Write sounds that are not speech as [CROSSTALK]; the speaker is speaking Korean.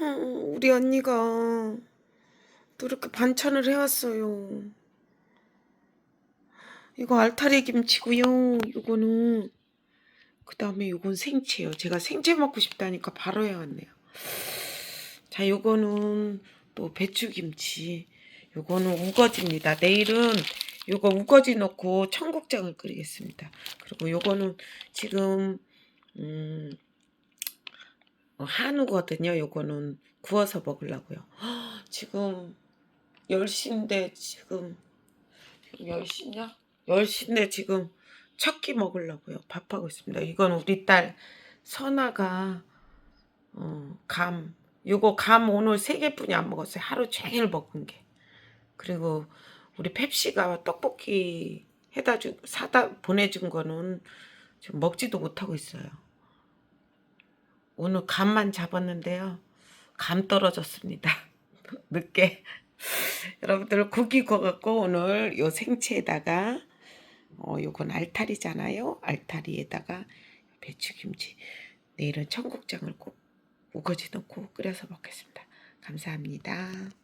어, 우리 언니가 또 이렇게 반찬을 해왔어요. 이거 알타리 김치고요. 이거는 그 다음에 이건 생채요. 제가 생채 먹고 싶다니까 바로 해왔네요. 자, 요거는 또 배추김치. 요거는 우거지입니다. 내일은 요거 우거지 넣고 청국장을 끓이겠습니다. 그리고 요거는 지금 음 어, 한우거든요. 요거는 구워서 먹으려고요. [GASPS] 지금 10시인데 지금 지금 10시냐? 10시인데 지금 첫 끼 먹으려고요. 밥하고 있습니다. 이건 우리 딸 선아가 어, 감 요거 감 오늘 세 개뿐이 안 먹었어요. 하루 종일 먹은 게. 그리고 우리 펩시가 떡볶이 해다 주 사다 보내준 거는 지금 먹지도 못하고 있어요. 오늘 감만 잡았는데요. 감 떨어졌습니다. [LAUGHS] 늦게. 여러분들 고기 구워갖고 오늘 요 생채에다가 어 요건 알타리잖아요. 알타리에다가 배추김치. 내일은 청국장을 꼭 우거지 넣고 끓여서 먹겠습니다. 감사합니다.